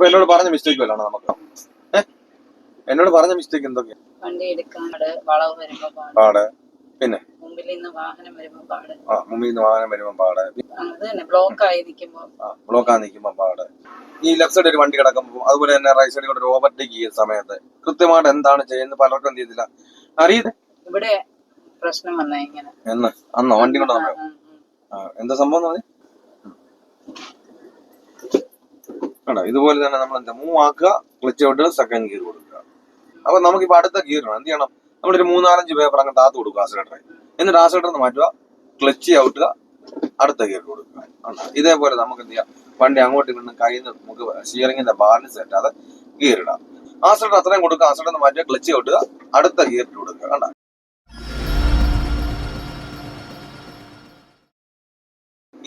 ഇപ്പൊ എന്നോട് പറഞ്ഞ മിസ്റ്റേക്ക് വല്ലാണ് നമുക്ക്? എന്നോട് പറഞ്ഞ മിസ്റ്റേക്ക് എന്തൊക്കെയാ? വണ്ടി എടുക്കാൻ പാട് വളവ് വരുമ്പോ പാട്. പാട്. പിന്നെ? മുമ്പിൽ നിന്ന് വാഹനം വരുമ്പോ പാട്. ആ മുമ്പിൽ നിന്ന് വാഹനം വരുമ്പോ പാട്. അത് തന്നെ ബ്ലോക്ക് ആയി നിൽക്കുമ്പോ ആ ബ്ലോക്കാൻ നിൽക്കുമ്പോ പാട്. ഈ ലെഫ്റ്റ് സൈഡിൽ ഒരു വണ്ടി കിടക്കുമ്പോൾ അതുപോലെ തന്നെ റൈറ്റ് സൈഡിൽ കൂടെ ഒരു ഓവർടേക്ക് ചെയ്യുന്ന സമയത്ത്. കൃത്യമായിട്ട് എന്താണ് ചെയ്യുന്നത്? പലർക്കും എന്ത് ചെയ്തില്ല. അറിയത് ഇവിടെ പ്രശ്നം വന്ന ഇങ്ങനെ. എന്ന്? അന്നോ? വണ്ടി കൊണ്ട് ആ, ആ. എന്താ സംഭവം എന്ന് പറഞ്ഞേ? കണ്ടോ? ഇതുപോലെ തന്നെ നമ്മൾ എന്താ മൂവ് ആക്കുക ക്ലച്ച് ഔട്ട് സെക്കൻഡ് ഗിയർ കൊടുക്കുക. അപ്പൊ നമുക്കിപ്പോ അടുത്ത ഗിയർ എന്ത് ചെയ്യണം? നമ്മളൊരു മൂന്നാലഞ്ച് പേപ്പർ അങ്ങ് താത്ത് കൊടുക്കുക ആസിലേറ്റർ എന്നിട്ട് ആസിലേറ്റർ മാറ്റുക ക്ലച്ച് ഔട്ടുക അടുത്ത ഗിയർ കൊടുക്കുക? ഇതേപോലെ നമുക്ക് എന്ത് ചെയ്യാം? വണ്ടി അങ്ങോട്ട് ഇങ്ങോട്ടും കയ്യിൽ നിന്ന് നമുക്ക് സ്റ്റിയറിങ്ങിന്റെ ബാലൻസ് തെറ്റാതെ ഗിയർ ഇടാം. ആസിലേറ്റർ അത്രയും കൊടുക്കുക ആസിലേറ്റർ മാറ്റുക ക്ലച്ച് ഔട്ട് അടുത്ത ഗിയറിൽ കൊടുക്കുക. കണ്ട?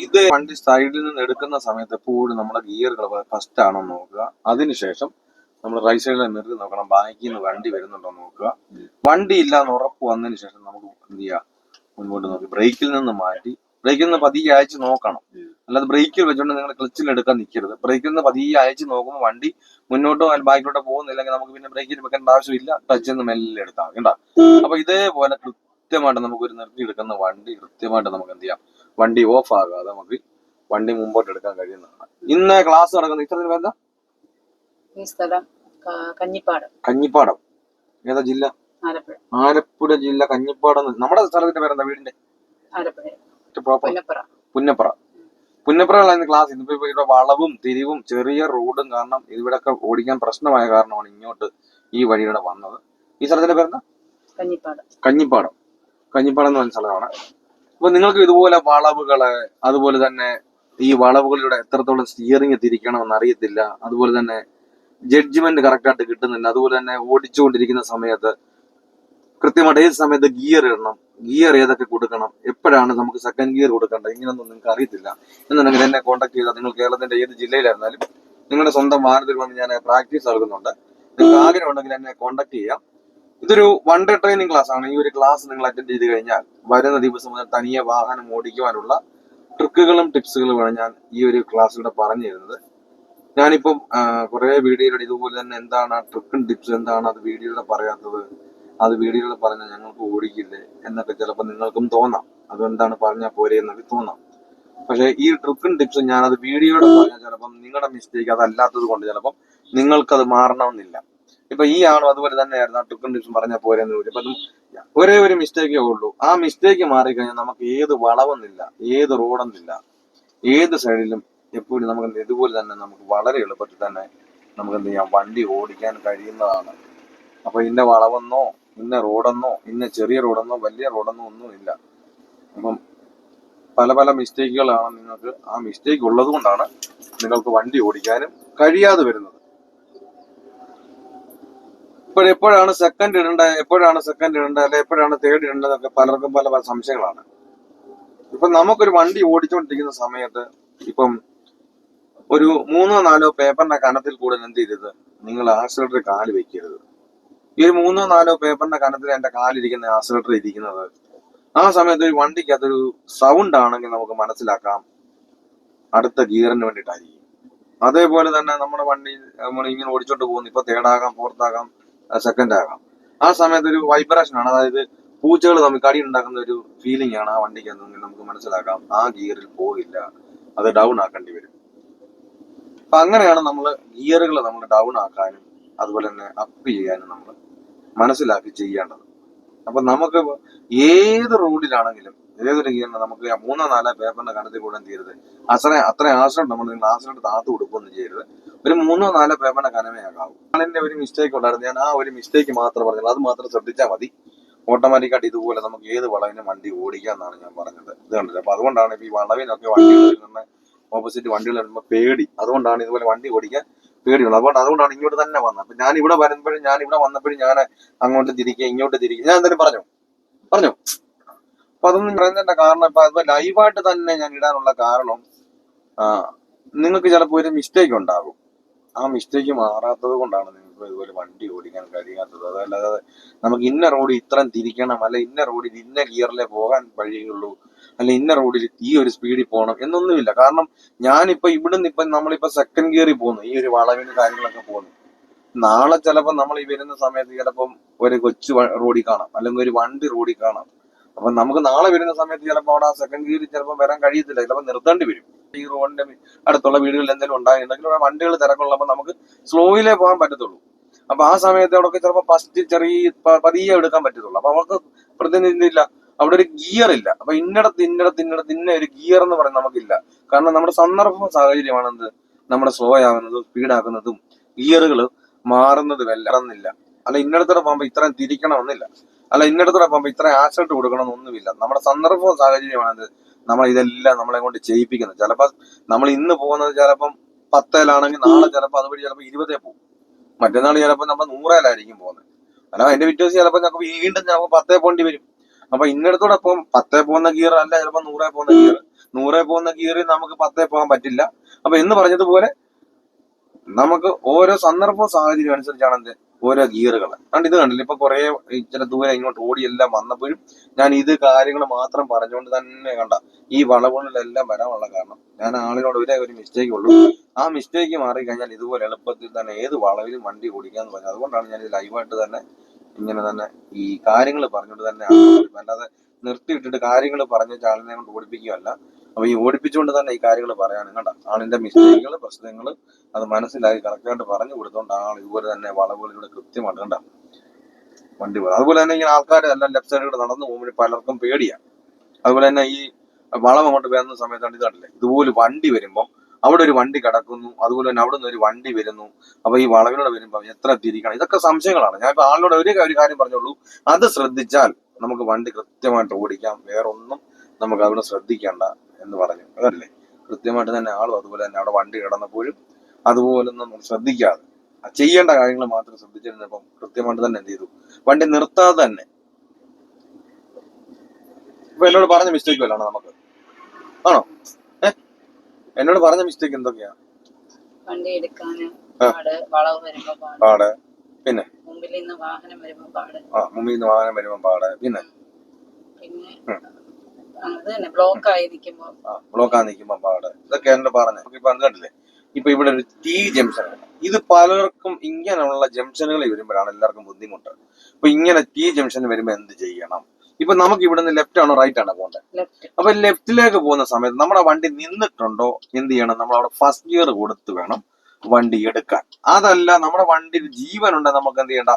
ഇത് വണ്ടി സൈഡിൽ നിന്ന് എടുക്കുന്ന സമയത്ത് എപ്പോഴും നമ്മുടെ ഗിയറുകൾ ഫസ്റ്റ് ആണോ നോക്കുക. അതിനുശേഷം നമ്മൾ റൈറ്റ് സൈഡിലെ മിറർ നോക്കണം. ബാക്കിൽ നിന്ന് വണ്ടി വരുന്നുണ്ടോ നോക്കുക. വണ്ടി ഇല്ലാന്ന് ഉറപ്പ് വന്നതിന് ശേഷം നമുക്ക് എന്ത് ചെയ്യാം? മുൻപോട്ട് നോക്കി. ബ്രേക്കിൽ നിന്ന് മാറ്റി. ബ്രേക്കിൽ നിന്ന് പതിയെ അയച്ച് നോക്കണം. അല്ലാതെ ബ്രേക്കിൽ വെച്ചുകൊണ്ട് നിങ്ങൾ ക്ലച്ചിൽ എടുക്കാൻ നിൽക്കരുത് ബ്രേക്കിൽ നിന്ന് പതിയെ അയച്ച് നോക്കുമ്പോൾ വണ്ടി മുന്നോട്ടോ അല്ലെങ്കിൽ ബാക്കിലോട്ടോ പോകുന്നില്ലെങ്കിൽ നമുക്ക് പിന്നെ ബ്രേക്കിൽ വെക്കേണ്ട ആവശ്യമില്ല. ടച്ച് നിന്ന് മെല്ലെ എടുത്താൽ കേട്ടോ അപ്പൊ ഇതേപോലെ കൃത്യമായിട്ട് നമുക്ക് ഒരു നിർത്തി എടുക്കുന്ന വണ്ടി കൃത്യമായിട്ട് നമുക്ക് എന്ത് ചെയ്യാം? വണ്ടി ഓഫ് ആകാതെ നമുക്ക് വണ്ടി മുമ്പോട്ട് എടുക്കാൻ കഴിയുന്നതാണ്. ഇന്ന് ക്ലാസ് നടക്കുന്ന ഇത്ര എന്താ? ഈ സ്ഥലം കഞ്ഞിപ്പാടം. കഞ്ഞിപ്പാട്. ഏതാ ജില്ല? ആലപ്പുഴ. ആലപ്പുഴ ജില്ല കഞ്ഞിപ്പാടം നമ്മുടെ സ്ഥലത്തിന്റെ പേരെന്താ വീടിന്റെ? പുന്നപ്പുറ പുന്നപ്പുറയുള്ള ക്ലാസ് ഇന്നിപ്പോ ഇവിടെ വളവും തിരിവും ചെറിയ റോഡും കാരണം ഇവിടെയൊക്കെ ഓടിക്കാൻ പ്രശ്നമായ കാരണമാണ് ഇങ്ങോട്ട് ഈ വഴിയുടെ വന്നത്. ഈ സ്ഥലത്തിന്റെ പേരെന്താ? കഞ്ഞിപ്പാടം. കഞ്ഞിപ്പാടം. കഞ്ഞിപ്പാടം എന്ന് പറഞ്ഞ സ്ഥലമാണ്. അപ്പൊ നിങ്ങൾക്ക് ഇതുപോലെ വളവുകൾ അതുപോലെ തന്നെ ഈ വളവുകളിലൂടെ എത്രത്തോളം സ്റ്റിയറിംഗ് തിരിക്കണമെന്ന് അറിയത്തില്ല. അതുപോലെ തന്നെ ജഡ്ജ്മെന്റ് കറക്റ്റ് ആയിട്ട് കിട്ടുന്നില്ല. അതുപോലെ തന്നെ ഓടിച്ചുകൊണ്ടിരിക്കുന്ന സമയത്ത് കൃത്യമായിട്ട് ഏത് സമയത്ത് ഗിയർ ഇടണം? ഗിയർ ഏതൊക്കെ കൊടുക്കണം? എപ്പോഴാണ് നമുക്ക് സെക്കൻഡ് ഗിയർ കൊടുക്കേണ്ടത്? ഇങ്ങനൊന്നും നിങ്ങൾക്ക് അറിയത്തില്ല. എന്നുണ്ടെങ്കിൽ എന്നെ കോൺടാക്ട് ചെയ്താൽ നിങ്ങൾ കേരളത്തിന്റെ ഏത് ജില്ലയിലായിരുന്നാലും നിങ്ങളുടെ സ്വന്തം വാഹനത്തിൽ വന്ന് ഞാൻ പ്രാക്ടീസ് നൽകുന്നുണ്ട് നിങ്ങൾക്ക് ആഗ്രഹം ഉണ്ടെങ്കിൽ എന്നെ കോൺടാക്ട് ചെയ്യാം. ഇതൊരു വൺ ഡേ ട്രെയിനിങ് ക്ലാസ് ആണ്. ഈ ഒരു ക്ലാസ് നിങ്ങൾ അറ്റൻഡ് ചെയ്ത് കഴിഞ്ഞാൽ വരുന്ന ദിവസം മുതൽ തനിയെ വാഹനം ഓടിക്കുവാനുള്ള ട്രിക്കുകളും ടിപ്സുകളുമാണ് ഞാൻ ഈ ഒരു ക്ലാസ്സിലൂടെ പറഞ്ഞു തരുന്നത്. ഞാനിപ്പം കുറെ വീഡിയോയിലൂടെ ഇതുപോലെ തന്നെ എന്താണ് ആ ട്രിക്കും ടിപ്സ് എന്താണ് അത് വീഡിയോയിലൂടെ പറയാത്തത്? അത് വീഡിയോയിലൂടെ പറഞ്ഞാൽ ഞങ്ങൾക്ക് ഓടിക്കില്ലേ? എന്നൊക്കെ ചിലപ്പോൾ നിങ്ങൾക്കും തോന്നാം. അതെന്താണ് പറഞ്ഞാൽ പോരെ എന്നൊക്കെ തോന്നാം. പക്ഷേ ഈ ട്രിക്കും ടിപ്സും ഞാനത് വീഡിയോയിലൂടെ പറഞ്ഞാൽ ചിലപ്പം നിങ്ങളുടെ മിസ്റ്റേക്ക് അതല്ലാത്തത് കൊണ്ട് ചിലപ്പം നിങ്ങൾക്കത് മാറണമെന്നില്ല. ഇപ്പൊ ഈ ആളും അതുപോലെ തന്നെയായിരുന്നു ആ ട്രിക്കും ടിപ്സും പറഞ്ഞ അപ്പം ഒരേ ഒരു മിസ്റ്റേക്കേ ഉള്ളൂ. ആ മിസ്റ്റേക്ക് മാറിക്കഴിഞ്ഞാൽ നമുക്ക് ഏത് വളവെന്നില്ല ഏത് റോഡെന്നില്ല ഏത് സൈഡിലും എപ്പോഴും നമുക്ക് ഇതുപോലെ തന്നെ നമുക്ക് വളരെ എളുപ്പത്തിൽ തന്നെ നമുക്ക് എന്ത് ചെയ്യാം വണ്ടി ഓടിക്കാൻ കഴിയുന്നതാണ്. അപ്പൊ ഇന്ന വളവെന്നോ ഇന്ന റോഡെന്നോ ഇന്ന ചെറിയ റോഡെന്നോ വലിയ റോഡെന്നോ ഒന്നും ഇല്ല അപ്പം പല പല മിസ്റ്റേക്കുകളാണ് നിങ്ങൾക്ക് ആ മിസ്റ്റേക്ക് ഉള്ളത് കൊണ്ടാണ് നിങ്ങൾക്ക് വണ്ടി ഓടിക്കാനും കഴിയാതെ വരുന്നത്. ഇപ്പോഴെപ്പോഴാണ് സെക്കൻഡ് ഇടേണ്ടത് എപ്പോഴാണ് സെക്കൻഡ് ഇടേണ്ടത് അല്ലെ എപ്പോഴാണ് തേർഡ് ഇടേണ്ടതൊക്കെ പലർക്കും പല പല സംശയങ്ങളാണ്. ഇപ്പം നമുക്കൊരു വണ്ടി ഓടിച്ചുകൊണ്ടിരിക്കുന്ന സമയത്ത് ഇപ്പം ഒരു മൂന്നോ നാലോ പേപ്പറിന്റെ കനത്തിൽ കൂടുതൽ എന്ത് ചെയ്തത് നിങ്ങൾ ആക്സിലേറ്റർ കാൽ വെക്കരുത്. ഈ ഒരു മൂന്നോ നാലോ പേപ്പറിന്റെ കനത്തിൽ എന്റെ കാലിരിക്കുന്ന ആക്സിലേറ്റർ ഇരിക്കുന്നത് ആ സമയത്ത് ഒരു വണ്ടിക്ക് അതൊരു സൗണ്ട് ആണെങ്കിൽ നമുക്ക് മനസ്സിലാക്കാം. അടുത്ത ഗിയറിന് വേണ്ടിയിട്ടായിരിക്കും. അതേപോലെ തന്നെ നമ്മുടെ വണ്ടി നമ്മൾ ഇങ്ങനെ ഓടിച്ചോണ്ട് പോകുന്നു. ഇപ്പൊ തേർഡാകാം ഫോർത്താകാം സെക്കൻഡ് ആകാം ആ സമയത്ത് ഒരു വൈബ്രേഷൻ ആണ്. അതായത് പൂച്ചകൾ തമ്മിൽ കടി ഉണ്ടാക്കുന്ന ഒരു ഫീലിംഗ് ആണ് ആ വണ്ടിക്ക് എന്നെങ്കിൽ നമുക്ക് മനസ്സിലാക്കാം. ആ ഗിയറിൽ പോകില്ല അത് ഡൗൺ ആക്കേണ്ടി വരും. അപ്പൊ അങ്ങനെയാണ് നമ്മൾ ഗിയറുകൾ നമ്മൾ ഡൗൺ ആക്കാനും അതുപോലെ തന്നെ അപ്പ് ചെയ്യാനും നമ്മൾ മനസ്സിലാക്കി ചെയ്യേണ്ടത്. അപ്പൊ നമുക്ക് ഏത് റോഡിലാണെങ്കിലും ഏതൊരു ഗിയറിന് നമുക്ക് മൂന്നോ നാലോ പേപ്പറിന്റെ കണത്തിൽ കൂടെ എന്ത് ചെയ്യരുത്. അത്ര അത്ര ആശ്രയം നമ്മൾ നിങ്ങൾ ആശ്രയം താത്ത് കൊടുക്കുകയൊന്നും ചെയ്യരുത്. ഒരു മൂന്നോ നാലോ പേപ്പറിന്റെ കനമേ ആകാവൂ. ആളിന്റെ ഒരു മിസ്റ്റേക്ക് ഉണ്ടായിരുന്നു. ഞാൻ ആ ഒരു മിസ്റ്റേക്ക് മാത്രം പറഞ്ഞത് അത് മാത്രം ശ്രദ്ധിച്ചാൽ മതി. ഓട്ടോമാറ്റിക്കായിട്ട് ഇതുപോലെ നമുക്ക് ഏത് വളവിനും വണ്ടി ഓടിക്കാന്നാണ് ഞാൻ പറഞ്ഞത്. ഇത് കണ്ടില്ല? അപ്പൊ അതുകൊണ്ടാണ് ഈ വളവിനൊക്കെ വണ്ടികൾ വരുന്ന ഓപ്പോസിറ്റ് വണ്ടികൾ വരുമ്പോൾ പേടി. അതുകൊണ്ടാണ് ഇതുപോലെ വണ്ടി ഓടിക്കാൻ പേടിയുള്ളത്. അതുകൊണ്ട് അതുകൊണ്ടാണ് ഇങ്ങോട്ട് തന്നെ വന്നത്. അപ്പൊ ഞാൻ ഇവിടെ വരുമ്പോഴും ഞാൻ ഇവിടെ വന്നപ്പോഴും ഞാൻ അങ്ങോട്ട് തിരിക്കുക ഇങ്ങോട്ട് തിരിക്കുക. ഞാൻ എന്തായാലും പറഞ്ഞു. പറഞ്ഞു. അപ്പൊ അതൊന്നും പറയുന്നതിന്റെ കാരണം ഇപ്പൊ അത് ലൈവായിട്ട് തന്നെ ഞാൻ ഇടാനുള്ള കാരണം നിങ്ങൾക്ക് ചിലപ്പോൾ ഒരു മിസ്റ്റേക്ക് ഉണ്ടാകും. ആ മിസ്റ്റേക്ക് മാറാത്തത് കൊണ്ടാണ് നിങ്ങൾക്ക് ഇതുപോലെ വണ്ടി ഓടിക്കാൻ കഴിയാത്തത്. അതല്ലാതെ നമുക്ക് ഇന്ന റോഡിൽ ഇത്രയും തിരിക്കണം അല്ല ഇന്ന റോഡിൽ ഇന്ന ഗിയറിലെ പോകാൻ വഴിയുള്ളൂ അല്ല ഇന്ന റോഡിൽ ഈ ഒരു സ്പീഡിൽ പോകണം എന്നൊന്നുമില്ല. കാരണം ഞാനിപ്പോ ഇവിടുന്ന് ഇപ്പൊ നമ്മളിപ്പോ സെക്കൻഡ് ഗിയറിൽ പോകുന്നു ഈ ഒരു വളവിന് കാര്യങ്ങളൊക്കെ പോകുന്നു. നാളെ ചിലപ്പോൾ നമ്മൾ ഈ വരുന്ന സമയത്ത് ചിലപ്പം ഒരു കൊച്ചു റോഡിൽ കാണാം അല്ലെങ്കിൽ ഒരു വണ്ടി റോഡിൽ കാണാം. അപ്പൊ നമുക്ക് നാളെ വരുന്ന സമയത്ത് ചിലപ്പോൾ അവിടെ സെക്കൻഡ് ഗിയറിൽ ചിലപ്പോൾ വരാൻ കഴിയത്തില്ല. ചിലപ്പോൾ നിർത്തേണ്ടി വരും. ഈ റോഡിന്റെ അടുത്തുള്ള വീടുകളിൽ എന്തെങ്കിലും ഉണ്ടായിട്ടുണ്ടെങ്കിൽ അവിടെ വണ്ടികൾ തിരക്കുള്ളപ്പോൾ നമുക്ക് സ്ലോയിലേ പോകാൻ പറ്റത്തുള്ളൂ. അപ്പൊ ആ സമയത്ത് അവിടെ ചിലപ്പോൾ ഫസ്റ്റ് ചെറിയ പതിയെ എടുക്കാൻ പറ്റത്തുള്ളൂ. അപ്പൊ അവർക്ക് പ്രതിനിധിയില്ല. അവിടെ ഒരു ഗിയർ ഇല്ല. അപ്പൊ ഇന്നടത്ത് ഇന്നടത്ത് ഇന്നടത്ത് ഇന്ന ഒരു ഗിയർ എന്ന് പറയുന്നത് നമുക്കില്ല. കാരണം നമ്മുടെ സന്ദർഭ സാഹചര്യമാണ് എന്ത്? നമ്മുടെ സ്ലോ ആകുന്നതും സ്പീഡാക്കുന്നതും ഗിയറുകൾ മാറുന്നതും എല്ലാം അല്ല ഇന്നടത്തോടെ പോകുമ്പോൾ ഇത്രയും തിരിക്കണമെന്നില്ല. അല്ല ഇന്നടത്തോടെ പോകുമ്പോൾ ഇത്രയും ആക്സിഡന്റ് കൊടുക്കണമെന്നൊന്നുമില്ല. നമ്മുടെ സന്ദർഭവും സാഹചര്യമാണ് നമ്മൾ ഇതെല്ലാം നമ്മളെ കൊണ്ട് ചെയ്യിപ്പിക്കുന്നത്. ചിലപ്പോൾ നമ്മൾ ഇന്ന് പോകുന്നത് ചിലപ്പം പത്തേലാണെങ്കിൽ നാളെ ചിലപ്പോൾ അതുവഴി ചിലപ്പോൾ ഇരുപതേ പോകും. മറ്റന്നാൾ ചിലപ്പോൾ നമ്മൾ നൂറേലായിരിക്കും പോകുന്നത്. അല്ല അതിന്റെ വിറ്റോസ് ചിലപ്പോൾ നമുക്ക് വീണ്ടും നമുക്ക് പത്തേ പോണ്ടി വരും. അപ്പൊ ഇന്നിടത്തോടെ ഇപ്പം പത്തേ പോകുന്ന ഗിയർ അല്ല ചിലപ്പോൾ നൂറേ പോകുന്ന ഗിയർ നൂറേ പോകുന്ന ഗിയറിൽ നമുക്ക് പത്തേ പോകാൻ പറ്റില്ല. അപ്പൊ എന്ന് പറഞ്ഞതുപോലെ നമുക്ക് ഓരോ സന്ദർഭവും സാഹചര്യം അനുസരിച്ചാണ് എന്ത്? ഓരോ ഗിയറുകൾ. കണ്ട് ഇത് കണ്ടില്ല? ഇപ്പൊ കുറെ ചില ദൂരം ഇങ്ങോട്ട് എല്ലാം വന്നപ്പോഴും ഞാൻ ഇത് കാര്യങ്ങൾ മാത്രം പറഞ്ഞുകൊണ്ട് തന്നെ കണ്ട. ഈ വളവുകളിലെല്ലാം വരാനുള്ള കാരണം ഞാൻ ആളിനോട് ഒരേ ഒരു മിസ്റ്റേക്ക് ഉള്ളൂ. ആ മിസ്റ്റേക്ക് മാറി കഴിഞ്ഞാൽ ഇതുപോലെ എളുപ്പത്തിൽ തന്നെ ഏത് വളവിലും വണ്ടി ഓടിക്കാന്ന് പറഞ്ഞു അതുകൊണ്ടാണ് ഞാൻ ഇത് ലൈവായിട്ട് തന്നെ ഇങ്ങനെ തന്നെ ഈ കാര്യങ്ങൾ പറഞ്ഞുകൊണ്ട് തന്നെ. അല്ലാതെ നിർത്തിയിട്ടിട്ട് കാര്യങ്ങൾ പറഞ്ഞ ചാളിനെ കൊണ്ട് ഓടിപ്പിക്കുകയല്ല. അപ്പൊ ഈ ഓടിപ്പിച്ചുകൊണ്ട് തന്നെ ഈ കാര്യങ്ങൾ പറയാനും കണ്ട? ആളിന്റെ മിസ്റ്റേക്കുകൾ പ്രശ്നങ്ങൾ അത് മനസ്സിലാക്കി കറക്റ്റായിട്ട് പറഞ്ഞു കൊടുത്തോണ്ട് ആൾ ഇതുപോലെ തന്നെ വളവുകളിലൂടെ കൃത്യമായിട്ട് കണ്ട? വണ്ടി പോകും അതുപോലെ തന്നെ ഇങ്ങനെ ആൾക്കാർ എല്ലാം ലെഫ്റ്റ് സൈഡിലൂടെ നടന്നു പോകുമ്പോൾ പലർക്കും പേടിയാണ് അതുപോലെ തന്നെ ഈ വളം അങ്ങോട്ട് വരുന്ന സമയത്താണ് ഇത് കണ്ടില്ലേ? ഇതുപോലെ വണ്ടി വരുമ്പോൾ അവിടെ ഒരു വണ്ടി കിടക്കുന്നു അതുപോലെ തന്നെ അവിടെ നിന്ന് ഒരു വണ്ടി വരുന്നു. അപ്പൊ ഈ വളവിലൂടെ വരുമ്പോൾ എത്ര തിരിക്കണം? ഇതൊക്കെ സംശയങ്ങളാണ്. ഞാൻ ഇപ്പൊ ആളിനോട് ഒരു ഒരു കാര്യം പറഞ്ഞോളൂ അത് ശ്രദ്ധിച്ചാൽ നമുക്ക് വണ്ടി കൃത്യമായിട്ട് ഓടിക്കാം. വേറൊന്നും നമുക്ക് അവിടെ ശ്രദ്ധിക്കേണ്ട എന്ന് പറഞ്ഞു. അതല്ലേ? കൃത്യമായിട്ട് തന്നെ ആളും അതുപോലെ തന്നെ അവിടെ വണ്ടി കിടന്നപ്പോഴും അതുപോലെ ഒന്നും നമ്മൾ ശ്രദ്ധിക്കാതെ ചെയ്യേണ്ട കാര്യങ്ങൾ മാത്രം ശ്രദ്ധിച്ചിരുന്നപ്പം കൃത്യമായിട്ട് തന്നെ എന്ത് ചെയ്തു? വണ്ടി നിർത്താതെ തന്നെ. ഇപ്പൊ എന്നോട് പറഞ്ഞ മിസ്റ്റേക്ക് വല്ലാണ് നമുക്ക്? ആണോ? ഏ? എന്നോട് പറഞ്ഞ മിസ്റ്റേക്ക് എന്തൊക്കെയാ? വണ്ടി എടുക്കാന്. പാട് വളവ് വരുമ്പോ പാട്. പാട്. പിന്നെ? മുമ്പിൽ നിന്ന് വാഹനം വരുമ്പോ പാട്. ആ മുമ്പിൽ നിന്ന് വാഹനം വരുമ്പോൾ പാട്. പിന്നെ? പിന്നെ. അത് തന്നെ ബ്ലോക്ക് ആയി നിൽക്കുമ്പോൾ പാട് ഇതൊക്കെ പറഞ്ഞു. ഇപ്പൊ അത് കണ്ടില്ലേ? ഇപ്പൊ ഇവിടെ ഒരു ടി ജംഗ്ഷൻ ഇത് പലർക്കും ഇങ്ങനെയുള്ള ജംഗ്ഷനുകൾ വരുമ്പോഴാണ് എല്ലാവർക്കും ബുദ്ധിമുട്ട്. അപ്പൊ ഇങ്ങനെ ടി ജംഗ്ഷൻ വരുമ്പോ എന്ത് ചെയ്യണം? ഇപ്പൊ നമുക്ക് ഇവിടുന്ന് ലെഫ്റ്റ് ആണോ റൈറ്റ് ആണോ പോകേണ്ടത് അപ്പൊ ലെഫ്റ്റിലേക്ക് പോകുന്ന സമയത്ത് നമ്മുടെ വണ്ടി നിന്നിട്ടുണ്ടോ? എന്ത് ചെയ്യണം? നമ്മൾ അവിടെ ഫസ്റ്റ് ഗിയർ കൊടുത്ത് വേണം വണ്ടി എടുക്കാൻ. അതല്ല നമ്മുടെ വണ്ടിയിൽ ജീവനുണ്ടെങ്കിൽ നമുക്ക് എന്ത് ചെയ്യണ്ട?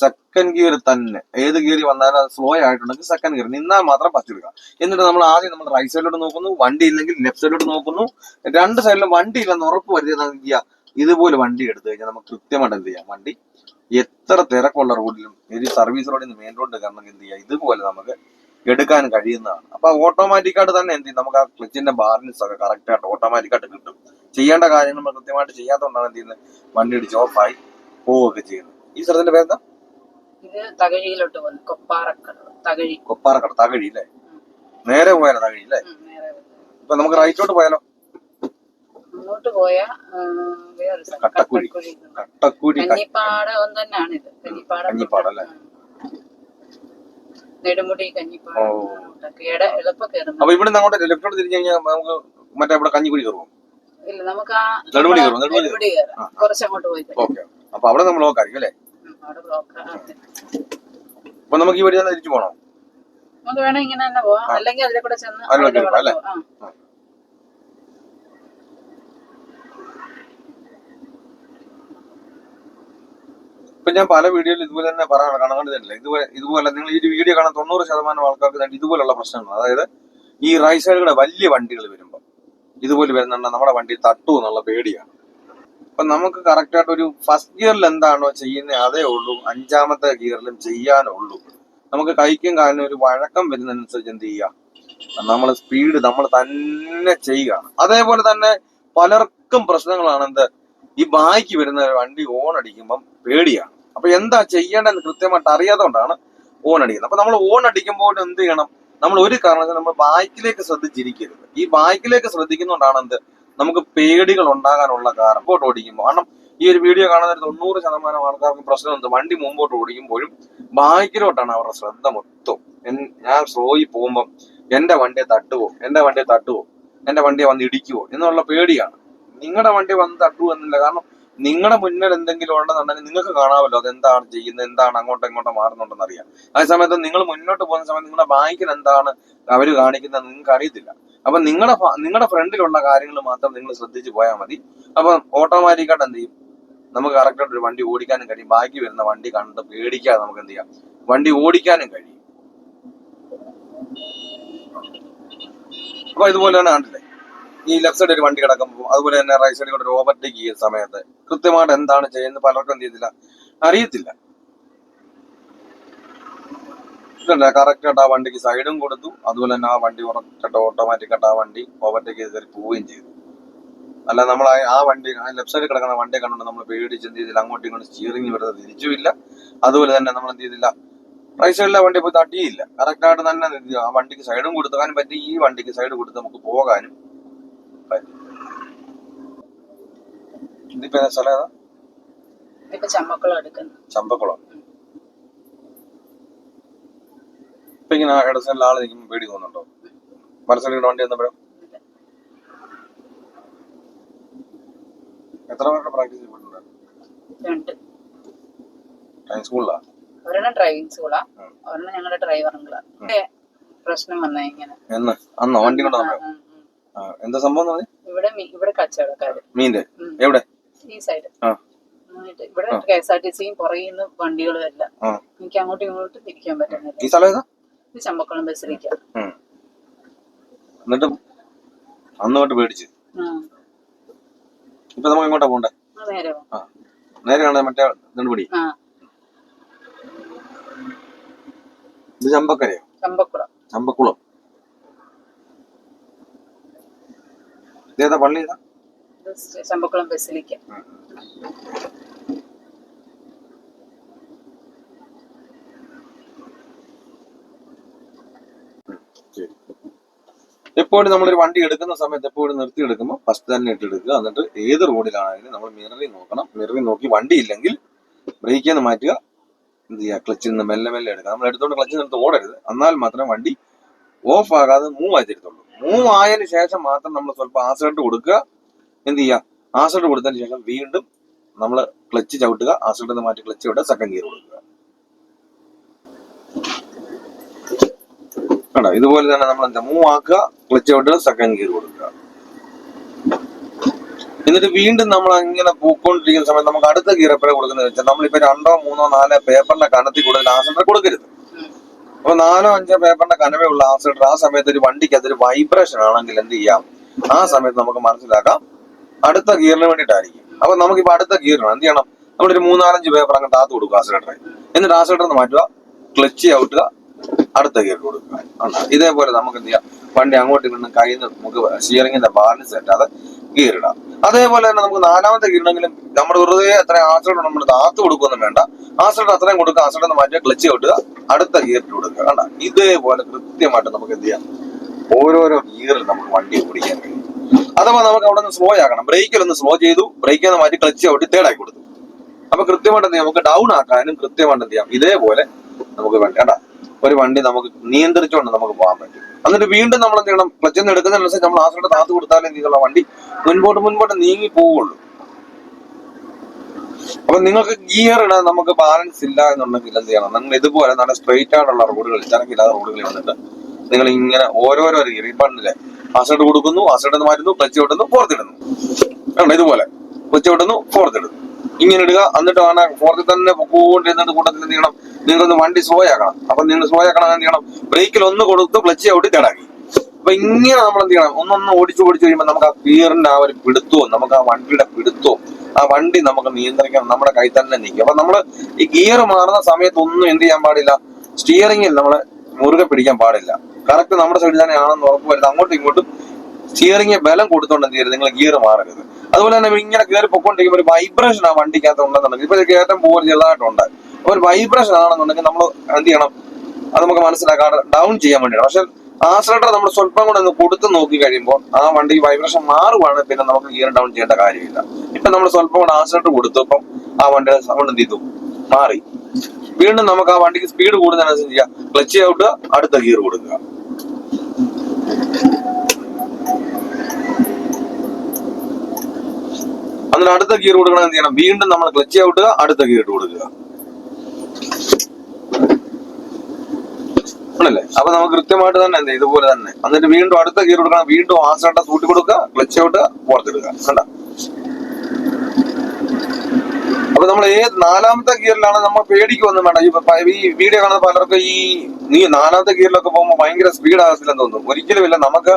സെക്കൻഡ് ഗിയർ തന്നെ. ഏത് ഗിയർ വന്നാലും അത് സ്ലോ ആയിട്ടുണ്ടെങ്കിൽ സെക്കൻഡ് ഗിയർ നിന്നാൽ മാത്രം പച്ച എടുക്കുക എന്നിട്ട് നമ്മൾ ആദ്യം നമ്മൾ റൈറ്റ് സൈഡിലോട്ട് നോക്കുന്നു വണ്ടി ഇല്ലെങ്കിൽ ലെഫ്റ്റ് സൈഡിലോട്ട് നോക്കുന്നു. രണ്ട് സൈഡിലും വണ്ടി ഇല്ലെന്ന് ഉറപ്പ് വരുത്തി നമുക്ക് ചെയ്യാം? ഇതുപോലെ വണ്ടി എടുത്തു കഴിഞ്ഞാൽ നമുക്ക് കൃത്യമായിട്ട് എന്ത് ചെയ്യാം? വണ്ടി എത്ര തിരക്കുള്ള റോഡിലും ഒരു സർവീസ് റോഡിൽ നിന്ന് മെയിൻ റോഡ് കാരണം എന്ത് ചെയ്യാം? ഇതുപോലെ നമുക്ക് എടുക്കാൻ കഴിയുന്നതാണ്. അപ്പൊ ഓട്ടോമാറ്റിക്കായിട്ട് തന്നെ എന്ത് ചെയ്യും? നമുക്ക് ആ ക്ലച്ചിന്റെ ബാലൻസ് ഒക്കെ കറക്റ്റ് ആയിട്ട് ഓട്ടോമാറ്റിക്കായിട്ട് കിട്ടും. ചെയ്യേണ്ട കാര്യങ്ങൾ നമ്മൾ കൃത്യമായിട്ട് ചെയ്യാത്തതുകൊണ്ടാണ് എന്ത് ചെയ്യുന്നത്? വണ്ടി ഇടിച്ച് ഓഫായി പോവുകയൊക്കെ ചെയ്യുന്നത്. ഈ സ്ഥലത്തിന്റെ പേരെന്താ? ഇത് തകഴിയിലോട്ട് വന്നു. കൊപ്പാറക്കട തകഴി. കൊപ്പാറക്കട തകഴി അല്ലേ നേരെ പോയാലോ തകഴി അല്ലേ. ഇപ്പൊ നമുക്ക് റൈറ്റോട്ട് പോയാലോ? മുന്നോട്ട് പോയ വേറൊരു സ്ഥലം. കട്ടക്കുഴി. കട്ടക്കുഴി കഞ്ഞിപ്പാടം തന്നെയാണ് ഇത്. കഞ്ഞിപ്പാടം കഞ്ഞിപ്പാടം അല്ലേ? നെടുമുടി കഞ്ഞിപ്പാടം എളുപ്പം കയറുന്നു അപ്പൊ ഇവിടെ അങ്ങോട്ട് ലെഫ്റ്റോട്ട് തിരിഞ്ഞു കഴിഞ്ഞാൽ നമുക്ക് മറ്റേ ഇവിടെ കഞ്ഞിക്കുടി കയറുമോ? ഇല്ല നമുക്ക് ആ നെടുമുടി കയറും, നെടുമുടി കയറാം. കുറച്ചങ്ങോട്ട് പോയി. ഓക്കെ. അപ്പൊ അവിടെ നമ്മൾ നോക്കായിരിക്കും അല്ലേ? അവിടെ ബ്ലോക്ക് അപ്പൊ നമുക്ക് ഈ വഴി തന്നെ തിരിച്ചു പോകണം നമുക്ക് വേണമെങ്കിൽ ഇങ്ങനെ തന്നെ പോവാം. അല്ലെങ്കിൽ അതിലെ കൂടെ ചെന്ന് അതിലൂടെ അതിലെ പോവാം, അല്ലേ? ആ. ഇപ്പൊ ഞാൻ പല വീഡിയോയിൽ ഇതുപോലെ തന്നെ പറയാൻ കണക്കണ്ടില്ല ഇതുപോലെ ഇതുപോലെ നിങ്ങൾ ഈ വീഡിയോ കാണാൻ തൊണ്ണൂറ് ശതമാനം ആൾക്കാർക്ക് തന്നെ ഇതുപോലുള്ള പ്രശ്നങ്ങൾ. അതായത് ഈ റൈസുകളുടെ സൈഡുകളുടെ വലിയ വണ്ടികൾ വരുമ്പോൾ ഇതുപോലെ വരുന്നുണ്ടെങ്കിൽ നമ്മുടെ വണ്ടി തട്ടു എന്നുള്ള പേടിയാണ്. അപ്പൊ നമുക്ക് കറക്റ്റ് ആയിട്ട് ഒരു ഫസ്റ്റ് ഗിയറിൽ എന്താണോ ചെയ്യുന്നത് അതേ ഉള്ളൂ. അഞ്ചാമത്തെ ഗിയറിലും ചെയ്യാനുള്ളൂ. നമുക്ക് കൈക്കും കാലിനും ഒരു വഴക്കം വരുന്നതിനനുസരിച്ച് എന്ത് ചെയ്യുക നമ്മൾ സ്പീഡ് നമ്മൾ തന്നെ ചെയ്യുകയാണ്. അതേപോലെ തന്നെ പലർക്കും പ്രശ്നങ്ങളാണ് എന്ത്? ഈ ബാക്കി വരുന്ന വണ്ടി ഓൺ അടിക്കുമ്പം പേടിയാണ്. അപ്പൊ എന്താ ചെയ്യേണ്ടതെന്ന് കൃത്യമായിട്ട് അറിയാത്തതുകൊണ്ടാണ് ഓൺ അടിക്കുന്നത്. അപ്പൊ നമ്മൾ ഓൺ അടിക്കുമ്പോൾ എന്ത് ചെയ്യണം? നമ്മൾ ഒരു കാരണവശാലും നമ്മൾ ബാക്കിലേക്ക് ശ്രദ്ധിച്ചിരിക്കരുത്. ഈ ബാക്കിലേക്ക് ശ്രദ്ധിക്കുന്നതുകൊണ്ടാണ് എന്ത്? നമുക്ക് പേടികൾ ഉണ്ടാകാനുള്ള കാരണം മുമ്പോട്ട് ഓടിക്കുമ്പോൾ. കാരണം ഈ ഒരു വീഡിയോ കാണുന്ന ഒരു തൊണ്ണൂറ് ശതമാനം ആൾക്കാർക്ക് പ്രശ്നം എന്ത് വണ്ടി മുമ്പോട്ട് ഓടിക്കുമ്പോഴും ബാക്കിലോട്ടാണ് അവരുടെ ശ്രദ്ധ മൊത്തം. ഞാൻ സ്ലോയിൽ പോകുമ്പോൾ എന്റെ വണ്ടിയെ തട്ടുവോ എന്റെ വണ്ടിയെ തട്ടുവോ എന്റെ വണ്ടിയെ വന്ന് ഇടിക്കുവോ എന്നുള്ള പേടിയാണ്. നിങ്ങളുടെ വണ്ടി വന്ന് തട്ടുവോ എന്നില്ല. കാരണം നിങ്ങളുടെ മുന്നിൽ എന്തെങ്കിലും ഉണ്ടെന്നുണ്ടെങ്കിൽ നിങ്ങൾക്ക് കാണാമല്ലോ അത് എന്താണ് ചെയ്യുന്നത് എന്താണ് അങ്ങോട്ടും ഇങ്ങോട്ടും മാറുന്നുണ്ടെന്ന് അറിയാം. അതേ സമയത്ത് നിങ്ങൾ മുന്നോട്ട് പോകുന്ന സമയത്ത് നിങ്ങളുടെ ബാങ്കിൽ എന്താണ് അവർ കാണിക്കുന്നത് നിങ്ങൾക്ക് അറിയത്തില്ല. അപ്പൊ നിങ്ങളുടെ നിങ്ങളുടെ ഫ്രണ്ടിലുള്ള കാര്യങ്ങൾ മാത്രം നിങ്ങൾ ശ്രദ്ധിച്ചു പോയാൽ മതി. അപ്പൊ ഓട്ടോമാറ്റിക്കായിട്ട് എന്ത് ചെയ്യും? നമുക്ക് കറക്റ്റായിട്ട് ഒരു വണ്ടി ഓടിക്കാനും കഴിയും. ബാക്കി വരുന്ന വണ്ടി കണ്ട് പേടിക്കാതെ നമുക്ക് എന്ത് ചെയ്യാം? വണ്ടി ഓടിക്കാനും കഴിയും. അപ്പൊ ഇതുപോലെ തന്നെ കണ്ടില്ലേ? ഈ ലെഫ്റ്റ് സൈഡിൽ ഒരു വണ്ടി കിടക്കുമ്പോൾ അതുപോലെ തന്നെ റൈറ്റ് സൈഡിൽ കൂടെ ഒരു ഓവർടേക്ക് ചെയ്യുന്ന സമയത്ത് കൃത്യമായിട്ട് എന്താണ് ചെയ്യുന്നത് പലർക്കും എന്ത് ചെയ്തില്ല അറിയത്തില്ല. ഇതല്ല കറക്റ്റ് ആയിട്ട് ആ വണ്ടിക്ക് സൈഡും കൊടുത്തു. അതുപോലെ തന്നെ ആ വണ്ടി ഉറച്ചിട്ട് ഓട്ടോമാറ്റിക്കായിട്ട് ആ വണ്ടി ഓവർടേക്ക് ചെയ്ത് കയറി പോവുകയും ചെയ്തു. അല്ല നമ്മൾ ആ- വണ്ടി ആ ലെഫ്റ്റ് സൈഡിൽ കിടക്കുന്ന വണ്ടിയെ കണ്ടുകൊണ്ട് നമ്മൾ പേടിച്ച് എന്ത് ചെയ്തില്ല അങ്ങോട്ടും ഇങ്ങോട്ടും സ്റ്റിയറിംഗ് വെറുതെ തിരിച്ചുമില്ല. അതുപോലെ തന്നെ നമ്മൾ എന്ത് ചെയ്തില്ല റൈറ്റ് സൈഡിലെ വണ്ടി പോയി തട്ടിയില്ല. കറക്റ്റ് ആയിട്ട് തന്നെ ആ വണ്ടിക്ക് സൈഡും കൊടുക്കാനും പറ്റി ഈ വണ്ടിക്ക് സൈഡ് കൊടുത്ത് നമുക്ക് പോകാനും ഇതിപ്പോ സ്ഥലം ഏതാ? ഇതിപ്പോ ചമ്മക്കുളം എടുക്കുന്നു ചമ്പക്കുളം. ഇപ്പൊ ഇങ്ങനെ ഇട സൈഡിൽ ആൾ നിൽക്കുമ്പോൾ പേടി തോന്നുന്നുണ്ടോ? മനസ്സിലിങ്ങനെ വണ്ടി വന്നപ്പോഴും? എത്ര പേരുടെ പ്രാക്ടീസ് ചെയ്തിട്ടുണ്ട്? ടൈം സ്കൂളിലാ ഒരെണ്ണം ഡ്രൈവിംഗ് സ്കൂളാ. ഒരെണ്ണം ഞങ്ങളുടെ ഡ്രൈവറുകളാ പ്രശ്നം വന്ന ഇങ്ങനെ. അന്നോ വണ്ടി കൊണ്ട്. എന്താ സംഭവം ഇവിടെ ഇവിടെ കച്ചവടക്കാര്. മീന്റെ. എവിടെ? ഈ സൈഡ് ഇവിടെ കെ എസ് ആർ ടി സിയും പുറകിന്ന് വണ്ടികളും എല്ലാം. എനിക്ക് അങ്ങോട്ടും ഇങ്ങോട്ടും തിരിക്കാൻ പറ്റുന്നില്ല. ഈ ഇത് ചമ്പക്കുളം ബസ്സിലേക്ക്. എന്നിട്ട് അന്ന് തൊട്ട് പേടിച്ച്. ഇപ്പൊ നമുക്ക് എങ്ങോട്ടാ പോണ്ടേ? നേരെ നേരെയാണ് മറ്റേ നെടുപടി ഇത് ചമ്പക്കരയോ? ചമ്പക്കുളം. ചമ്പക്കുളം. ഇതേതാ പള്ളി ഏതാ ചമ്പക്കുളം. എപ്പോഴും നമ്മളൊരു വണ്ടി എടുക്കുന്ന സമയത്ത് എപ്പോഴും നിർത്തി എടുക്കുമ്പോൾ ഫസ്റ്റ് തന്നെ ഇട്ട് എടുക്കുക. എന്നിട്ട് ഏത് റോഡിലാണെങ്കിലും നമ്മൾ മിററി നോക്കണം. മിററി നോക്കി വണ്ടി ഇല്ലെങ്കിൽ ബ്രേക്കിൽ നിന്ന് മാറ്റുക. എന്ത് ചെയ്യുക ക്ലച്ചിൽ നിന്ന് മെല്ലെ മെല്ലെ എടുക്കുക. നമ്മൾ എടുത്തോണ്ട് ക്ലച്ചിൽ നിർത്ത് ഓടരുത്. എന്നാൽ മാത്രമേ വണ്ടി ഓഫ് ആകാതെ മൂവ് ആയി തരത്തുള്ളൂ. മൂവ് ആയതിനു ശേഷം മാത്രം നമ്മൾ സ്വല്പം ആസിഡ് കൊടുക്കുക. എന്ത് ചെയ്യുക ആസിഡ് കൊടുത്തതിന് ശേഷം വീണ്ടും നമ്മൾ ക്ലച്ച് ചവിട്ടുക. ആസിഡിൽ നിന്ന് മാറ്റി ക്ലച്ച് വിടുക സെക്കൻഡ് ഗിയർ കൊടുക്കുക. കണ്ടോ? ഇതുപോലെ തന്നെ നമ്മൾ എന്താ മൂവ് ആക്കുക ക്ലച്ച് ചവിട്ടുക സെക്കൻഡ് ഗിയർ കൊടുക്കുക. എന്നിട്ട് വീണ്ടും നമ്മൾ ഇങ്ങനെ പൂക്കൊണ്ടിരിക്കുന്ന സമയത്ത് നമുക്ക് അടുത്ത ഗിയർ എപ്പോഴാണ് കൊടുക്കുന്നത് വെച്ചാൽ നമ്മളിപ്പോ രണ്ടോ മൂന്നോ നാലോ പേപ്പറിന്റെ കനത്തിൽ കൂടുതൽ ആസിഡ് കൊടുക്കരുത്. അപ്പൊ നാലോ അഞ്ചോ പേപ്പറിന്റെ കനവേ ഉള്ള ആസിഡർ ആ സമയത്ത് ഒരു വണ്ടിക്ക് അതൊരു വൈബ്രേഷൻ ആണെങ്കിൽ എന്ത് ചെയ്യാം? ആ സമയത്ത് നമുക്ക് മനസ്സിലാക്കാം. അടുത്ത ഗിയറിന് വേണ്ടിയിട്ടായിരിക്കും. അപ്പൊ ഇപ്പൊ അടുത്ത ഗിയറിന് എന്ത് ചെയ്യണം? നമ്മളൊരു മൂന്നാലഞ്ച് പേപ്പർ അങ്ങ് താത്ത് കൊടുക്കുക ആസിഡറെ എന്നിട്ട് ആസിഡർ ഒന്ന് മാറ്റുക. ക്ലച്ച് ഔട്ടുക. അടുത്ത ഗിയർ കൊടുക്കുക? ഇതേപോലെ നമുക്ക് എന്ത് ചെയ്യാം? വണ്ടി അങ്ങോട്ട് ഇങ്ങോട്ടും കയ്യിൽ നിന്ന് നമുക്ക് സ്റ്റിയറിംഗിന്റെ ബാലൻസ് തെറ്റാതെ ഇടാം അതേപോലെ തന്നെ നമുക്ക് നാലാമത്തെ കീരണമെങ്കിലും നമ്മൾ വെറുതെ അത്ര ആസിഡ് നമ്മൾ താത്ത് കൊടുക്കൊന്നും വേണ്ട. ആസിഡ് അത്രയും കൊടുക്കുക ആസിഡ് മാറ്റി ക്ലച്ച് കൊടുക്കുക അടുത്ത ഗിയറിൽ കൊടുക്കുക. കണ്ട? ഇതേപോലെ കൃത്യമായിട്ട് നമുക്ക് എന്ത് ചെയ്യാം? ഓരോരോ ഗിയറിൽ നമുക്ക് വണ്ടി ഓടിക്കാൻ കഴിയും. അഥവാ നമുക്ക് അവിടെ നിന്ന് സ്ലോ ആക്കണം ബ്രേക്കിൽ ഒന്ന് സ്ലോ ചെയ്തു ബ്രേക്കിൽ നിന്ന് മാറ്റി ക്ലച്ച് ചവിട്ടി തേടായി കൊടുത്തു. അപ്പൊ കൃത്യമായിട്ട് എന്ത് ചെയ്യാം? നമുക്ക് ഡൗൺ ആക്കാനും കൃത്യമായിട്ട് എന്ത് ചെയ്യാം? ഇതേപോലെ നമുക്ക് വേണ്ട. ഒരു വണ്ടി നമുക്ക് നിയന്ത്രിച്ചുകൊണ്ട് നമുക്ക് പോകാൻ പറ്റും. എന്നിട്ട് വീണ്ടും നമ്മൾ എന്ത് ചെയ്യണം? ക്ലച്ചിൽ നിന്ന് എടുക്കുന്നതിനനുസരിച്ച് നമ്മൾ ആസിഡ് താത്ത് കൊടുത്താലേ എന്ത് വണ്ടി മുൻപോട്ട് മുൻപോട്ട് നീങ്ങി പോവുള്ളൂ. അപ്പൊ നിങ്ങൾക്ക് ഗിയർ ഇടാൻ നമുക്ക് ബാലൻസ് ഇല്ല എന്നുണ്ടെങ്കിൽ എന്ത് ചെയ്യണം? നിങ്ങൾ ഇതുപോലെ നല്ല സ്ട്രെയിറ്റ് ആയിട്ടുള്ള റോഡുകളിൽ തിരക്കില്ലാത്ത റോഡുകളിൽ വന്നിട്ട് നിങ്ങൾ ഇങ്ങനെ ഓരോരോ ഗിയർ ഈ പണ്ടില്ലേ അസഡ് കൊടുക്കുന്നു അസഡ് മാറ്റുന്നു ക്ലച്ച് വിട്ടുന്നു പുറത്തിടുന്നു. ഇതുപോലെ. ക്ലച്ച് വിട്ടുന്നു പുറത്തിടുന്നു. ഇങ്ങനെ ഇടുക. എന്നിട്ട് ആണ് ഫോർത്തിൽ തന്നെ പൊക്കോണ്ടിരുന്നിട്ട് കൂട്ടത്തിൽ എന്ത് ചെയ്യണം? നിങ്ങളൊന്ന് വണ്ടി സ്ലോ ആക്കണം. അപ്പൊ നിങ്ങൾ സ്ലോ ആക്കണം എന്ത് ചെയ്യണം? ബ്രേക്കിൽ ഒന്ന് കൊടുത്ത് ക്ലച്ച് ഔട്ട് കേടാക്കി അപ്പൊ ഇങ്ങനെ നമ്മൾ എന്ത് ചെയ്യണം? ഒന്നൊന്ന് ഓടിച്ചു ഓടിച്ചു കഴിയുമ്പോൾ നമുക്ക് ആ ഗിയറിന്റെ ആ ഒരു പിടുത്തവും നമുക്ക് ആ വണ്ടിയുടെ പിടുത്തവും ആ വണ്ടി നമുക്ക് നിയന്ത്രിക്കണം. നമ്മുടെ കൈ തന്നെ നിൽക്കും. അപ്പൊ നമ്മൾ ഈ ഗിയർ മാറുന്ന സമയത്ത് ഒന്നും എന്ത് ചെയ്യാൻ പാടില്ല. സ്റ്റിയറിംഗിൽ നമ്മൾ മുറുകെ പിടിക്കാൻ പാടില്ല. കറക്റ്റ് നമ്മുടെ സൈഡിൽ തന്നെ ആണെന്ന് ഉറപ്പ് വരുന്നത് അങ്ങോട്ടും ഇങ്ങോട്ടും സ്റ്റിയറിംഗ് ബലം കൊടുത്തോണ്ട് എന്ത് ചെയ്യരുത്? നിങ്ങൾ ഗിയർ മാറരുത്. അതുപോലെ തന്നെ ഇങ്ങനെ കയറി പൊക്കോണ്ടിരിക്കുമ്പോൾ ഒരു വൈബ്രേഷൻ ആ വണ്ടിക്കകത്ത് ഉണ്ടെന്നുണ്ടെങ്കിൽ ഇപ്പൊ കയറ്റം പോലെ ചെറുതായിട്ടുണ്ട്. അപ്പൊ ഒരു വൈബ്രേഷൻ ആണെന്നുണ്ടെങ്കിൽ നമ്മൾ എന്ത് ചെയ്യണം? അത് നമുക്ക് മനസ്സിലാക്കാതെ ഡൗൺ ചെയ്യാൻ വേണ്ടിയാണ്. പക്ഷെ ആക്സിലേറ്റർ നമ്മൾ സ്വല്പം കൂടെ ഒന്ന് കൊടുത്ത് നോക്കി കഴിയുമ്പോൾ ആ വണ്ടി വൈബ്രേഷൻ മാറുവാണ് പിന്നെ നമുക്ക് ഗിയർ ഡൗൺ ചെയ്യേണ്ട കാര്യമില്ല. ഇപ്പൊ നമ്മൾ സ്വല്പം കൂടെ ആക്സിലേറ്റർ കൊടുത്തു ഇപ്പം ആ വണ്ടിയുടെ സൗണ്ട് എന്ത് ചെയ്തു? മാറി. വീണ്ടും നമുക്ക് ആ വണ്ടിക്ക് സ്പീഡ് കൂടുന്നതിനനുസരിച്ച് ചെയ്യാം. ക്ലച്ച് ഔട്ട് അടുത്ത ഗിയർ കൊടുക്കുക. എന്നിട്ട് അടുത്ത ഗിയർ കൊടുക്കണം എന്ത് ചെയ്യണം? വീണ്ടും നമ്മൾ ക്ലച്ച് ഔട്ട് അടുത്ത ഗിയർ ഇട്ട് കൊടുക്കുക. ആണല്ലേ? അപ്പൊ നമുക്ക് കൃത്യമായിട്ട് തന്നെ എന്ത് ഇതുപോലെ തന്നെ. എന്നിട്ട് വീണ്ടും അടുത്ത ഗിയർ കൊടുക്കണം. വീണ്ടും ആസണ്ട കൂട്ടി കൊടുക്കുക ക്ലച്ച് ഔട്ട് പുറത്തെടുക്കുക കണ്ട? അപ്പൊ നമ്മൾ ഏത് നാലാമത്തെ ഗിയറിലാണ് നമ്മൾ പേടിക്കൊന്നും വേണ്ട. ഈ വീഡിയോ കാണുന്ന പലർക്കും ഈ നീ നാലാമത്തെ ഗിയറിലൊക്കെ പോകുമ്പോൾ ഭയങ്കര സ്പീഡ് ആകത്തില്ലെന്ന് തോന്നുന്നു. ഒരിക്കലുമില്ല നമുക്ക്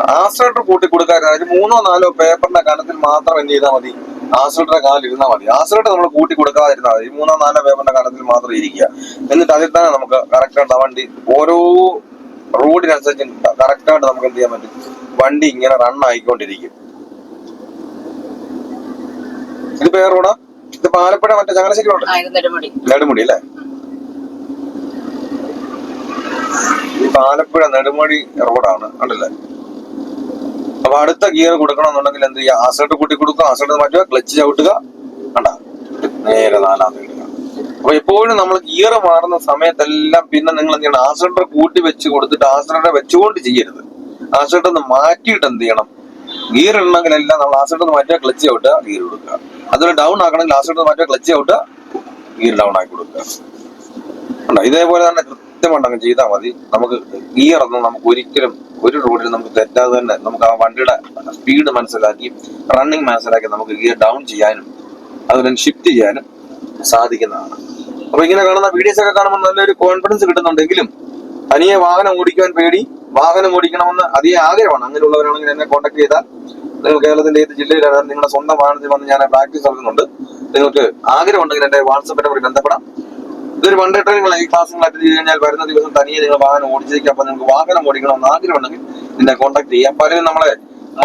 ആസ്ട്രേറ്റർ കൂട്ടി കൊടുക്കാൻ ഒരു മൂന്നോ നാലോ പേപ്പറിന്റെ കനത്തിൽ മാത്രം എന്ത് ചെയ്താൽ മതി? ആസ്ട്രേറ്ററെ കാലിരുന്നാൽ മതി. ആസ്ട്രേറ്റർ നമ്മൾ കൂട്ടി കൊടുക്കാതിരുന്നാൽ മതി. മൂന്നോ നാലോ പേപ്പറിന്റെ കനത്തിൽ മാത്രം ഇരിക്കുക. എന്നിട്ട് അതിൽ തന്നെ നമുക്ക് കറക്റ്റായിട്ട് ആ വണ്ടി ഓരോ റോഡിനനുസരിച്ച് കറക്റ്റായിട്ട് നമുക്ക് എന്ത് ചെയ്യാൻ പറ്റും? വണ്ടി ഇങ്ങനെ റൺ ആയിക്കൊണ്ടിരിക്കും. ഇത് റോഡാ? ഇത് പാലപ്പുഴ മറ്റേ ചങ്ങനാശ്ശേരി നെടുമുടി. അല്ലേ? പാലപ്പുഴ നെടുമുടി റോഡാണ്. കണ്ടില്ലേ? അപ്പൊ അടുത്ത ഗിയർ കൊടുക്കണമെന്നുണ്ടെങ്കിൽ എന്ത് ചെയ്യുക? ആസേട്ട് കൂട്ടി കൊടുക്കുക. ആസേട്ട് മാറ്റുക. ക്ലച്ച് ചവിട്ടുക. കണ്ട? നേരെ നാലാമത് ഇടുക അപ്പൊ എപ്പോഴും നമ്മൾ ഗിയർ മാറുന്ന സമയത്തെല്ലാം പിന്നെ നിങ്ങൾ എന്ത് ചെയ്യണം? ആസട്ടർ കൂട്ടി വെച്ച് കൊടുത്തിട്ട് ആസട്ടറെ വെച്ചുകൊണ്ട് ചെയ്യരുത്. ആസട്ടർ ഒന്ന് മാറ്റിയിട്ട് എന്ത് ചെയ്യണം? ഗിയർ ഇടണമെങ്കിലെല്ലാം നമ്മൾ ആസട്ടർ മാറ്റുക ക്ലച്ച് ചവിട്ടുക ഗിയർ കൊടുക്കുക. അതുപോലെ ഡൗൺ ആക്കണമെങ്കിൽ ആസട്ടർ മാറ്റുക ക്ലച്ച് ചവിട്ടുക ഗിയർ ഡൗൺ ആക്കി കൊടുക്കുക. ഇതേപോലെ തന്നെ കൃത്യമായിട്ട് ചെയ്താൽ മതി. നമുക്ക് ഗിയർ ഒന്നും നമുക്ക് ഒരിക്കലും ഒരു റോഡിൽ നമുക്ക് തെറ്റാതെ തന്നെ നമുക്ക് ആ വണ്ടിയുടെ സ്പീഡ് മനസ്സിലാക്കി റണ്ണിങ് മനസ്സിലാക്കി നമുക്ക് ഗിയർ ഡൗൺ ചെയ്യാനും അതുപോലെ ഷിഫ്റ്റ് ചെയ്യാനും സാധിക്കുന്നതാണ്. അപ്പൊ ഇങ്ങനെ കാണുന്ന വീഡിയോസ് ഒക്കെ കാണുമ്പോൾ നല്ലൊരു കോൺഫിഡൻസ് കിട്ടുന്നുണ്ടെങ്കിലും തനിയെ വാഹനം ഓടിക്കാൻ പേടി വാഹനം ഓടിക്കണമെന്ന് അതേ ആഗ്രഹമാണ്. അങ്ങനെയുള്ളവരാണെങ്കിൽ എന്നെ കോൺടാക്ട് ചെയ്താൽ നിങ്ങൾ കേരളത്തിന്റെ ഏത് ജില്ലയിലാണ് നിങ്ങളുടെ സ്വന്തം വാഹനത്തിൽ വന്ന് ഞാൻ പ്രാക്ടീസ് നടത്തുന്നുണ്ട്. നിങ്ങൾക്ക് ആഗ്രഹം ഉണ്ടെങ്കിൽ എന്റെ വാട്സപ്പ് നമ്പറിൽ ബന്ധപ്പെടാം. ഇതൊരു വൺ ഡേ ഈ ക്ലാസ് അറ്റൻഡ് ചെയ്ത് കഴിഞ്ഞാൽ വരുന്ന ദിവസം തനിയെ നിങ്ങൾ വാഹനം ഓടിച്ചിരിക്കുക. അപ്പൊ നിങ്ങൾക്ക് വാഹനം ഓടിക്കണമെന്ന് ആഗ്രഹം ഉണ്ടെങ്കിൽ എന്നെ കോൺടാക്ട് ചെയ്യാം. പലരും നമ്മളെ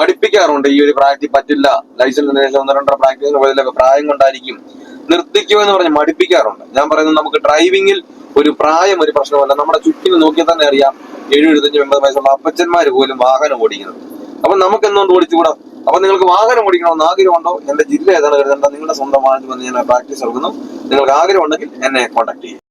മടിപ്പിക്കാറുണ്ട്. ഈ ഒരു പ്രാക്ടീസ് പറ്റില്ല. ലൈസൻസ് ഒന്ന് രണ്ടര പ്രാക്ടീസിന് പോയതിലൊക്കെ പ്രായം കൊണ്ടായിരിക്കും. നിർത്തിക്കോ എന്ന് പറഞ്ഞ് മടിപ്പിക്കാറുണ്ട്. ഞാൻ പറയുന്നത് നമുക്ക് ഡ്രൈവിംഗിൽ ഒരു പ്രായം ഒരു പ്രശ്നമല്ല. നമ്മുടെ ചുറ്റിന് നോക്കിയാൽ തന്നെ അറിയാം. എഴുപത് എഴുപത്തഞ്ച് എൺപത് വയസ്സുള്ള അപ്പച്ചന്മാർ പോലും വാഹനം ഓടിക്കുന്നത്. അപ്പൊ നമുക്ക് എന്തുകൊണ്ട് ഓടിച്ചുകൂടാ? അപ്പൊ നിങ്ങൾക്ക് വാഹനം ഓടിക്കണമെന്ന് ആഗ്രഹമുണ്ടോ? എന്റെ ജില്ല ഏതാണ് കരുതേണ്ട. നിങ്ങളുടെ സ്വന്തം വാഹനത്തിൽ വന്ന് ഞാൻ പ്രാക്ടീസ് എടുക്കുന്നു നിങ്ങൾക്ക് ആഗ്രഹം ഉണ്ടെങ്കിൽ എന്നെ കോൺടാക്ട് ചെയ്യും